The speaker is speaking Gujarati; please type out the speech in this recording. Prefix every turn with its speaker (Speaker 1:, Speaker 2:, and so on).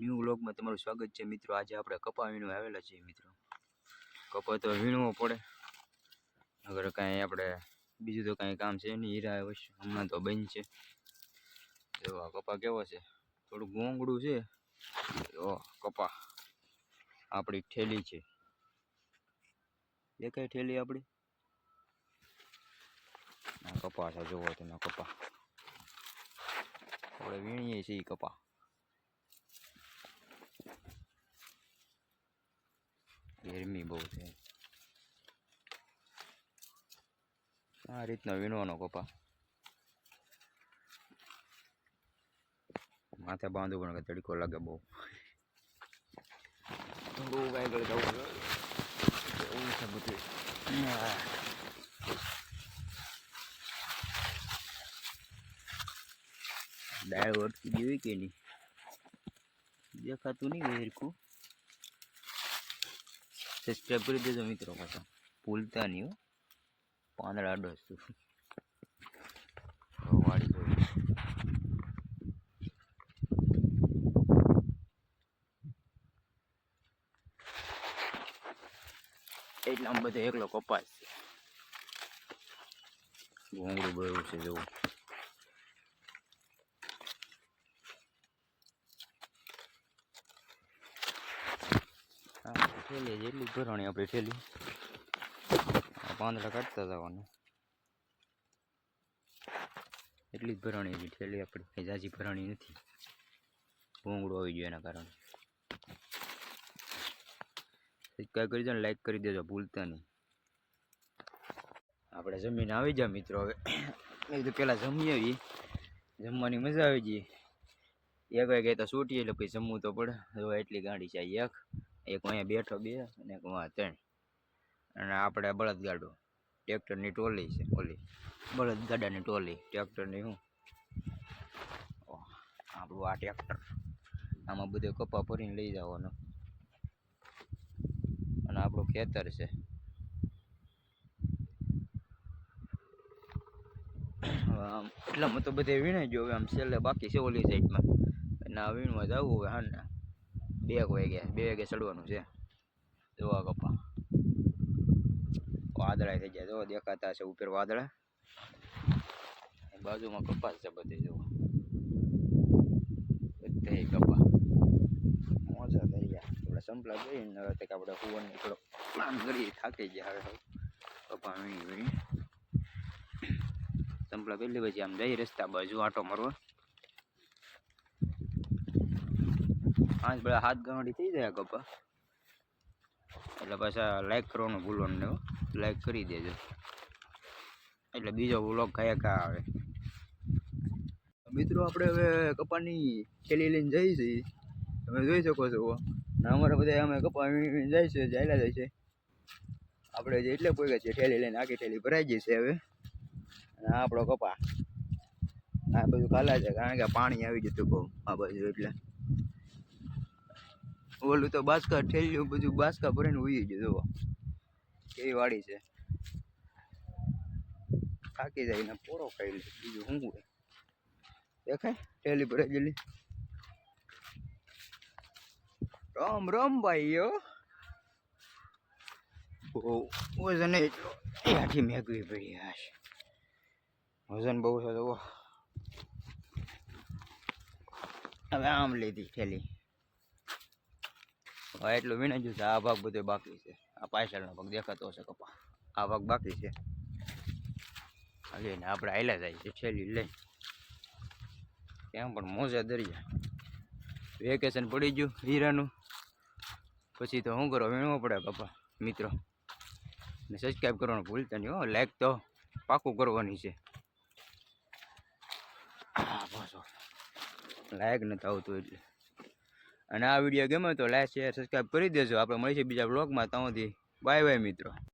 Speaker 1: ન્યૂ વ્લોગમાં તમારું સ્વાગત છે મિત્રો. આજે આપણે કપા વીણવા આવેલા છીએ મિત્રો. કપા તો વીણવો પડે. અગર કાંઈ આપણે બીજું તો કાંઈ કામ છે નહીં, હીરા અવશ્ય. હમણાં તો બંધ છે. જો આ કપા કેવો છે? થોડું ગોંગડું છે. જો કપા આપણી ઠેલી છે. દેખાય ઠેલી આપણી? કપા છે જોવો તમે કપા. આપણે વીણીએ છીએ કપા. ગરમી બહુ છે. આ રીતનો વીણવાનો કપા. માથે બાંધવું પણ કે તડકો લાગે બહુ. બહુ આગળ જવું એવું છે બધું. વળતી ગઈ હોય કે નહીં? દેખાતું નહીં હરખું. સબસ્ક્રાઈબ કરી દેજો મિત્રો પાછા. ભૂલતા નહીં પાંદડા અડસતું વાળી જોઈ. એટલામાં બધે એકલો કપાસ છે. ઘોંગડું બળવું છે જોવું ઠેલી જેટલી ભરવાની આપણે થેલી. પાંદડા કાઢતા જવાનું. એટલી જ ભરવાની હજી ઠેલી આપણી. કંઈ જાજી ભરાણી નથી. ભૂંગળું આવી ગયું એના કારણે. સબસ્ક્રાઈબ કરી દેજો લાઈક કરી દેજો, ભૂલતા નહીં. આપણે જમીન આવી જા મિત્રો હવે. એ તો પહેલાં જમી આવી જમવાની મજા આવી જઈએ એક વાગે તો છૂટીએ એટલે પછી જમવું તો પડે. એટલી ગાડી છે એક એક અહીંયા બેઠો બે અને એક વાં ત્રણ. અને આપણે બળદગાડો. ટ્રેક્ટરની ટોલી છે, ઓલી. બળદગાડાની ટોલી, ટ્રેક્ટરની શું આપણું આ ટ્રેક્ટર. આમાં બધો કપા ભરીને લઈ જવાનો. અને આપણું ખેતર છે. એટલામાં તો બધે વીણાઈ ગયો હવે. આમ છેલ્લે બાકી છે ઓલી સાઈડમાં અને આ વીણવા જવું હવે હા ને બે વાગ્યા બે વાગે ચડવાનું છે. જોવા કપા વાદળા થઈ ગયા જો દેખાતા છે ઉપર વાદળા. બાજુમાં કપાસ છે બધે જોવા બધે કપા મોજા થઈ ગયા. થોડા સંપલા જઈને હવે કંઈક આપણે કુવાનો થોડો પ્લાન કરીએ થાકી ગયા હવે કપા વીણી વીણી. સંપલા પહેલી પછી આમ જઈ રસ્તા બાજુ આટો મારવા. પાંચ બધા હાથ ગાંડી થઈ જાય કપા. એટલે પાછા લાઈક કરવાનું ભૂલવાનું નહીં લાઈક કરી દેજો. એટલે બીજો વ્લોગ કયા કયા આવે. મિત્રો, આપણે હવે કપાની થેલી લઈને જઈએ છીએ તમે જોઈ શકો છો. અમારે બધા અમે કપા જાય છે જાયલા જાય છે. આપણે જે એટલે કોઈ છે ઠેલી લઈને આખી ઠેલી ભરાઈ ગઈ છે હવે. અને આપણો કપા. આ બધું ખાલા છે, કારણ કે પાણી આવી જતું બહુ, આ બાજુ એટલે. ઓલું તો બાસકા ઠેલ્યું, બધું બાસકા ભરીને ઉઈ ગયું, જુઓ. કેવી વાડી છે. થાકી જાય ને પોરો ખાઈ લે, બીજું શું હોય. દેખાય? ઠેલી ભરાઈ ગયેલી. રમ રમ ભાઈઓ વજન આખી મેઘવી પડી હશે વજન બહુ છે તો હવે આમ લીધી ઠેલી. હવે એટલું વીણાઈ ગયું છે, આ ભાગ બધો બાકી છે. આ પાછળનો ભાગ દેખાતો હશે કપા. આ ભાગ બાકી છે. લઈને આપણે હાલ્યા જાય છે, છેલ્લી લઈ ત્યાં પણ મોજા દરિયા. વેકેશન પડી ગયું, હીરાનું. પછી તો શું કરો, વીણવો પડે કપા, મિત્રો. ને સબસ્ક્રાઈબ કરવાનું ભૂલતા નહીં હો લાઈક તો પાકું કરવાની છે. લાયક નથી આવતું એટલે. અને આ વીડિયો ગમે તો લાઈક શેર સબસ્ક્રાઈબ કરી દેજો. આપણે મળીશું બીજા બ્લોગમાં ત્યાંથી બાય બાય મિત્રો.